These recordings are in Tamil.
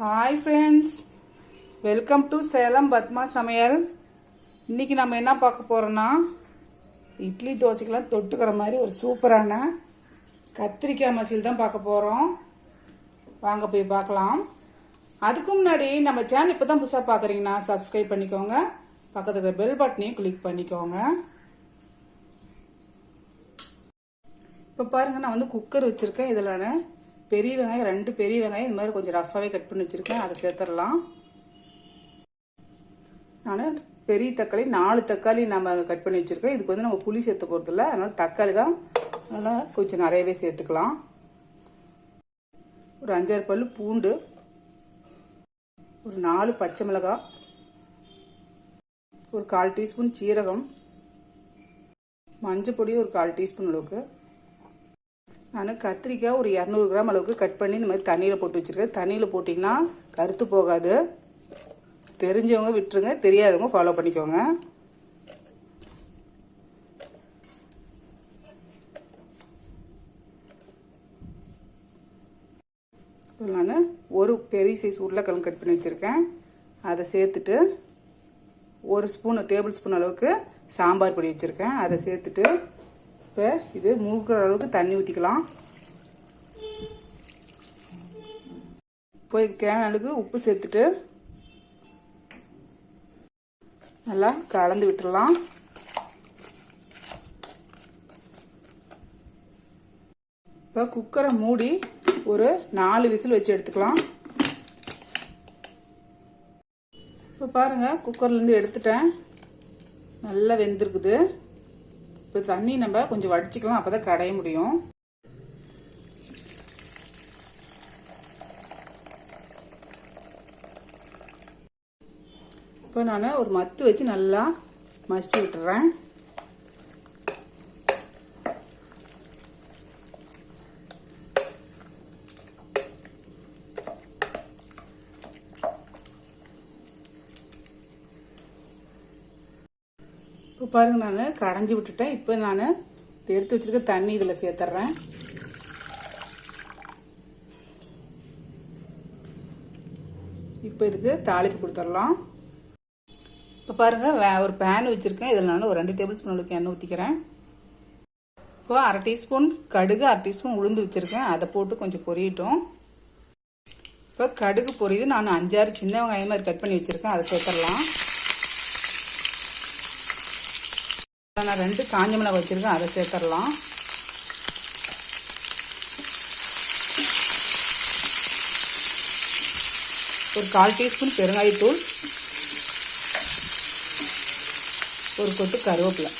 Hi friends welcome to Salem Padma சமையல் இன்றைக்கி நம்ம என்ன பார்க்க போகிறோன்னா இட்லி தோசைக்கெலாம் தொட்டுக்கிற மாதிரி ஒரு சூப்பரான கத்திரிக்காய் மசில் தான் பார்க்க போகிறோம் வாங்க போய் பார்க்கலாம். அதுக்கு முன்னாடி நம்ம சேனல் இப்போ தான் புதுசாக பார்க்குறீங்கன்னா சப்ஸ்கிரைப் பண்ணிக்கோங்க. பக்கத்தில் பெல் பட்டனையும் கிளிக் பண்ணிக்கோங்க. இப்போ பாருங்கள் நான் வந்து குக்கர் வச்சுருக்கேன். இதில் பெரிய வெங்காயம் ரெண்டு பெரிய வெங்காயம் இந்த மாதிரி கொஞ்சம் ரஃபாகவே கட் பண்ணி வச்சுருக்கேன். அதை சேர்த்துடலாம். நான் பெரிய தக்காளி நாலு தக்காளி நம்ம கட் பண்ணி வச்சுருக்கோம். இதுக்கு வந்து நம்ம புளி சேர்த்த போகிறதில்ல அதனால் தக்காளி தான் அதனால் கொஞ்சம் நிறையவே சேர்த்துக்கலாம். ஒரு அஞ்சாறு பல் பூண்டு ஒரு நாலு பச்சை மிளகாய் ஒரு கால் டீஸ்பூன் சீரகம் மஞ்சள் பொடி ஒரு கால் டீஸ்பூன் அளவுக்கு. நான் கத்திரிக்காய் ஒரு இரநூறு கிராம் அளவுக்கு கட் பண்ணி இந்த மாதிரி தண்ணியில் போட்டு வச்சுருக்கேன். தண்ணியில் போட்டிங்கன்னா கருத்து போகாது. தெரிஞ்சவங்க விட்டுருங்க தெரியாதவங்க ஃபாலோ பண்ணிக்கோங்க. நான் ஒரு பெரிய சைஸ் உருளைக்கிழங்கு கட் பண்ணி வச்சுருக்கேன். அதை சேர்த்துட்டு ஒரு ஸ்பூனு டேபிள் ஸ்பூன் அளவுக்கு சாம்பார் பொடி வச்சுருக்கேன். அதை சேர்த்துட்டு இப்போ இது மூழ்கிற அளவுக்கு தண்ணி ஊற்றிக்கலாம் இப்போ இதுக்கு தேவையான அளவுக்கு உப்பு சேர்த்துட்டு நல்லா கலந்து விட்டுடலாம். இப்போ குக்கரை மூடி ஒரு நாலு விசில் வச்சு எடுத்துக்கலாம். இப்போ பாருங்கள் குக்கர்லேருந்து எடுத்துட்டேன். நல்லா வெந்திருக்குது. இப்போ தண்ணி நம்ம கொஞ்சம் வடிச்சிக்கலாம் அப்போ தான் கடைய முடியும். இப்போ நான் ஒரு மத்து வச்சு நல்லா மசிச்சு விட்டுறேன். இப்போ பாருங்கள் நான். கடைஞ்சி விட்டுட்டேன். இப்போ நான் எடுத்து வச்சுருக்க தண்ணி இதில் சேர்த்துட்றேன் இப்போ இதுக்கு தாளிப்பு கொடுத்துடலாம். இப்போ பாருங்கள் வே ஒரு பேன் வச்சுருக்கேன். இதில் நான் ஒரு ரெண்டு டேபிள் ஸ்பூன் அளவுக்கு எண்ணெய் ஊற்றிக்கிறேன் இப்போ அரை டீஸ்பூன் கடுகு அரை டீஸ்பூன் உளுந்து வச்சுருக்கேன். அதை போட்டு கொஞ்சம் பொரியட்டும். இப்போ கடுகு பொரியுது. நான் அஞ்சாறு சின்ன வெங்காயமாக மாதிரி கட் பண்ணி வச்சுருக்கேன். அதை சேர்த்துடலாம். நான் ரெண்டு காஞ்ச மிளகாய் வச்சுருக்கேன். அதை சேர்த்துடலாம். ஒரு கால் டீஸ்பூன் பெருங்காயத்தூள். ஒரு கொத்து கருவேப்பிலை.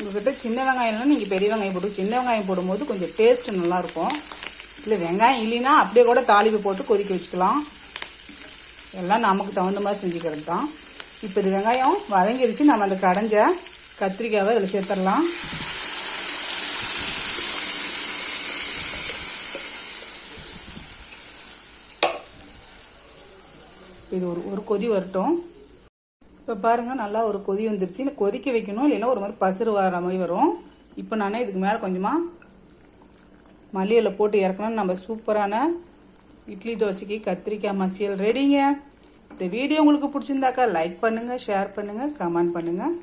உங்கள்கிட்ட சின்ன வெங்காயம்லாம் நீங்கள் பெரிய வெங்காயம் போட்டு சின்ன வெங்காயம் போடும்போது கொஞ்சம் டேஸ்ட் நல்லாயிருக்கும் இல்லை வெங்காயம் இல்லைன்னா அப்படியே கூட தாளிப்பு போட்டு கொதிக்க வச்சுக்கலாம். எல்லாம் நமக்கு தகுந்த மாதிரி செஞ்சுக்கிறது தான். இப்போ இது வெங்காயம் வதங்கிருச்சு. நம்ம அந்த கடைஞ்ச கத்திரிக்காவை இதில் சேர்த்துடலாம். இது ஒரு ஒரு கொதி வரட்டும். இப்போ பாருங்கள் நல்லா ஒரு கொதி வந்துருச்சு. இல்லை கொதிக்க வைக்கணும் இல்லைன்னா ஒரு மாதிரி பசுறு வர மாதிரி வரும். இப்போ நான் இதுக்கு மேலே கொஞ்சமாக மல்லியில் போட்டு இறக்கணும் நம்ம சூப்பரான இட்லி தோசைக்கு கத்திரிக்காய் மசியல் ரெடிங்க இந்த வீடியோ உங்களுக்கு பிடிச்சிருந்தாக்கா லைக் பண்ணுங்கள் ஷேர் பண்ணுங்கள் கமெண்ட் பண்ணுங்கள்